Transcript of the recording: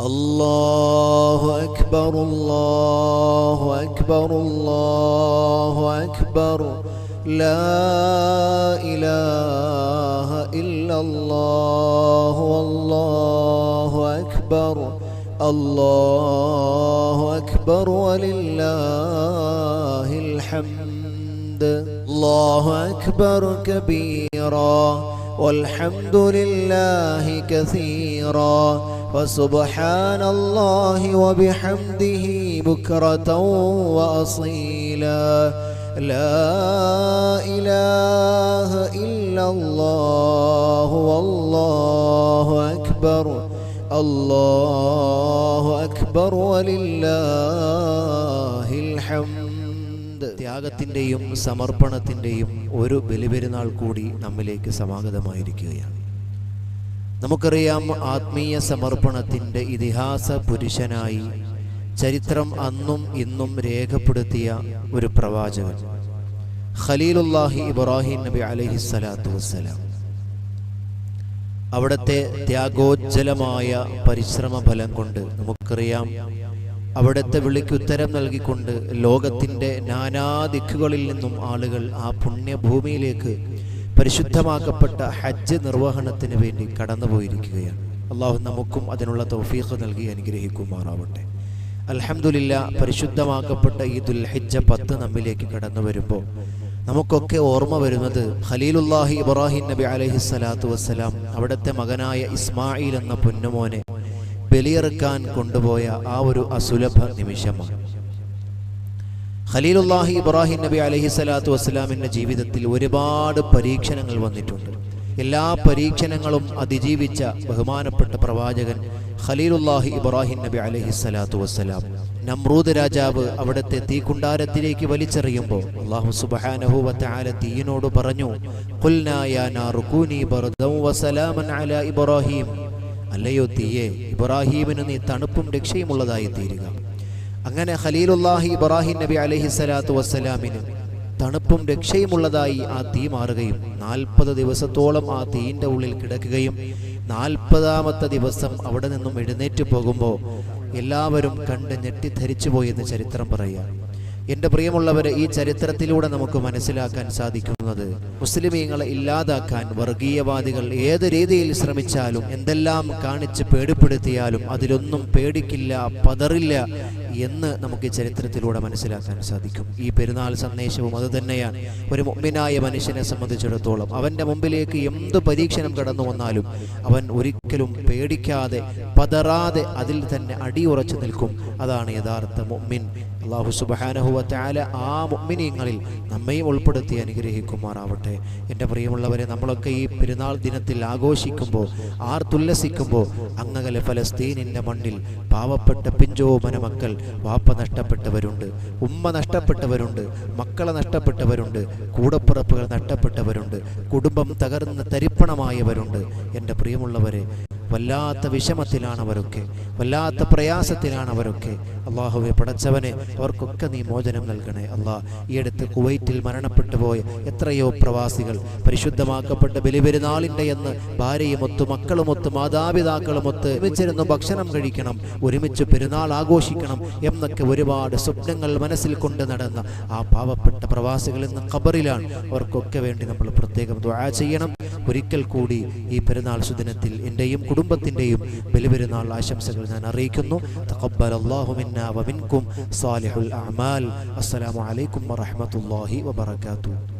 الله أكبر الله أكبر الله أكبر. لا إله إلا الله والله أكبر الله أكبر ولله الحمد. الله أكبر كبيرا والحمد لله كثيرا. وسبحان الله وبحمده بكرة وأصيلا لا إله إلا الله والله أكبر الله أكبر ولله الحمد ത്യാഗത്തിൻ്റെയും സമർപ്പണത്തിൻ്റെയും ഒരു ബലിപെരുന്നാൾ കൂടി നമ്മിലേക്ക് സമാഗതമായിരിക്കുകയാണ് നമുക്കറിയാം ആത്മീയ സമർപ്പണത്തിന്റെ ഇതിഹാസ പുരുഷനായി ചരിത്രം അന്നും ഇന്നും രേഖപ്പെടുത്തിയ ഒരു പ്രവാചകൻ. ഖലീലുല്ലാഹി ഇബ്രാഹിം നബി അലഹി സ്വലാത്തു വസ്സലാം. അവിടുത്തെ ത്യാഗോജ്ജലമായ പരിശ്രമ ഫലം കൊണ്ട് നമുക്കറിയാം അവിടുത്തെ വിളിക്കുത്തരം നൽകിക്കൊണ്ട് ലോകത്തിന്റെ നാനാ ദിക്കുകളിൽ നിന്നും ആളുകൾ ആ പുണ്യഭൂമിയിലേക്ക് പരിശുദ്ധമാക്കപ്പെട്ട ഹജ്ജ് നിർവഹണത്തിന് വേണ്ടി കടന്നുപോയിരിക്കുകയാണ്. അള്ളാഹു നമുക്കും അതിനുള്ള തൗഫീഖ് നൽകി അനുഗ്രഹിക്കുമാറാവട്ടെ. അലഹമുല്ല പരിശുദ്ധമാക്കപ്പെട്ട ഈ ദുൽഹജ്ജ പത്ത് നമ്മിലേക്ക് കടന്നു വരുമ്പോൾ നമുക്കൊക്കെ ഓർമ്മ വരുന്നത് ഖലീലുല്ലാഹി ഇബ്രാഹിം നബി അലഹി സ്വലാത്തു വസ്സലാം അവിടുത്തെ മകനായ ഇസ്മായിൽ എന്ന പൊന്നുമോനെ ബലിയെറുക്കാൻ കൊണ്ടുപോയ ആ ഒരു അസുലഭ നിമിഷമാണ്. ഖലീലുല്ലാഹി ഇബ്രാഹിം നബി അലഹി സ്വലാത്തു വസ്സലാമിന്റെ ജീവിതത്തിൽ ഒരുപാട് പരീക്ഷണങ്ങൾ വന്നിട്ടുണ്ട്. എല്ലാ പരീക്ഷണങ്ങളും അതിജീവിച്ച ബഹുമാനപ്പെട്ട പ്രവാചകൻ ഖലീലുല്ലാഹി ഇബ്രാഹിം നബി അലഹി സ്വലാത്തു വസ്സലാം. നമ്രൂദ് രാജാവ് അവിടുത്തെ തീക്കുണ്ടാരത്തിലേക്ക് വലിച്ചെറിയുമ്പോൾ അള്ളാഹു സുബ്ഹാനഹു തീയിനോട് പറഞ്ഞു അല്ലയോ തീയെ ഇബ്രാഹീമിന് നീ തണുപ്പും രക്ഷയുമുള്ളതായി തീരുക അങ്ങനെ ഖലീലുല്ലാഹി ഇബ്രാഹിം നബി അലൈഹി സ്വലാത്തു വസ്സലാമിന് തണുപ്പും രക്ഷയുമുള്ളതായി ആ തീ മാറുകയും നാൽപ്പത് ദിവസത്തോളം ആ തീയിന്റെ ഉള്ളിൽ കിടക്കുകയും നാൽപ്പതാമത്തെ ദിവസം അവിടെ നിന്നും എഴുന്നേറ്റ് പോകുമ്പോൾ എല്ലാവരും കണ്ട് ഞെട്ടിധരിച്ചു പോയെന്ന് ചരിത്രം പറയുക. എന്റെ പ്രിയമുള്ളവരെ ഈ ചരിത്രത്തിലൂടെ നമുക്ക് മനസ്സിലാക്കാൻ സാധിക്കുന്നത് മുസ്ലിമീങ്ങളെ ഇല്ലാതാക്കാൻ വർഗീയവാദികൾ ഏത് രീതിയിൽ ശ്രമിച്ചാലും എന്തെല്ലാം കാണിച്ച് പേടിപ്പെടുത്തിയാലും അതിലൊന്നും പേടിക്കില്ല പതറില്ല എന്ന് നമുക്ക് ഈ ചരിത്രത്തിലൂടെ മനസ്സിലാക്കാൻ സാധിക്കും. ഈ പെരുന്നാൾ സന്ദേശവും അത് തന്നെയാണ്. ഒരു മുമ്പിനായ മനുഷ്യനെ സംബന്ധിച്ചിടത്തോളം അവന്റെ മുമ്പിലേക്ക് എന്ത് പരീക്ഷണം കടന്നു വന്നാലും അവൻ ഒരിക്കലും പേടിക്കാതെ പതറാതെ അതിൽ തന്നെ അടിയുറച്ചു നിൽക്കും. അതാണ് യഥാർത്ഥ മുമ്മിൻ അള്ളാഹു സുബാനഹുവറ്റാല ആ മുമ്മിനിയങ്ങളിൽ നമ്മയും ഉൾപ്പെടുത്തി അനുഗ്രഹിക്കുമാറാവട്ടെ. എന്റെ പ്രിയമുള്ളവരെ നമ്മളൊക്കെ ഈ പെരുന്നാൾ ദിനത്തിൽ ആഘോഷിക്കുമ്പോൾ ആർത്തുല്ലസിക്കുമ്പോൾ അങ്ങകലെ ഫലസ്തീനിന്റെ മണ്ണിൽ പാവപ്പെട്ട പിഞ്ചോമന മക്കൾ വാപ്പ നഷ്ടപ്പെട്ടവരുണ്ട് ഉമ്മ നഷ്ടപ്പെട്ടവരുണ്ട് മക്കളെ നഷ്ടപ്പെട്ടവരുണ്ട് കൂടപ്പുറപ്പുകൾ നഷ്ടപ്പെട്ടവരുണ്ട് കുടുംബം തകർന്ന് തരിപ്പണമായവരുണ്ട്. എന്റെ പ്രിയമുള്ളവരെ വല്ലാത്ത വിഷമത്തിലാണ് അവരൊക്കെ വല്ലാത്ത പ്രയാസത്തിലാണ് അവരൊക്കെ. അള്ളാഹുവെ പടച്ചവനെ അവർക്കൊക്കെ നീ മോചനം നൽകണേ. അള്ളാഹ് ഈ അടുത്ത് കുവൈറ്റിൽ മരണപ്പെട്ടു പോയ എത്രയോ പ്രവാസികൾ പരിശുദ്ധമാക്കപ്പെട്ട ബലിപെരുന്നാളിന്റെ എന്ന് ഭാര്യയുമൊത്ത് മക്കളുമൊത്ത് മാതാപിതാക്കളുമൊത്ത് ഒരുമിച്ചിരുന്ന് ഭക്ഷണം കഴിക്കണം ഒരുമിച്ച് പെരുന്നാൾ ആഘോഷിക്കണം എന്നൊക്കെ ഒരുപാട് സ്വപ്നങ്ങൾ മനസ്സിൽ കൊണ്ട് നടന്ന ആ പാവപ്പെട്ട പ്രവാസികൾ ഇന്ന് ഖബറിലാണ്. അവർക്കൊക്കെ വേണ്ടി നമ്മൾ പ്രത്യേകം ദ്വാ ചെയ്യണം. ഒരിക്കൽ കൂടി ഈ പെരുന്നാൾ സുദിനത്തിൽ എന്റെയും കുടുംബത്തിന്റെയും ബലിപെരുന്നാൾ ആശംസകൾ ഞാൻ അറിയിക്കുന്നു. തഖബ്ബൽ അല്ലാഹു മിന്നാ സാലിഹുൽ അഅമാൽ. അസ്സലാമു അലൈക്കും വറഹ്മത്തുള്ളാഹി വബറകാതുഹു.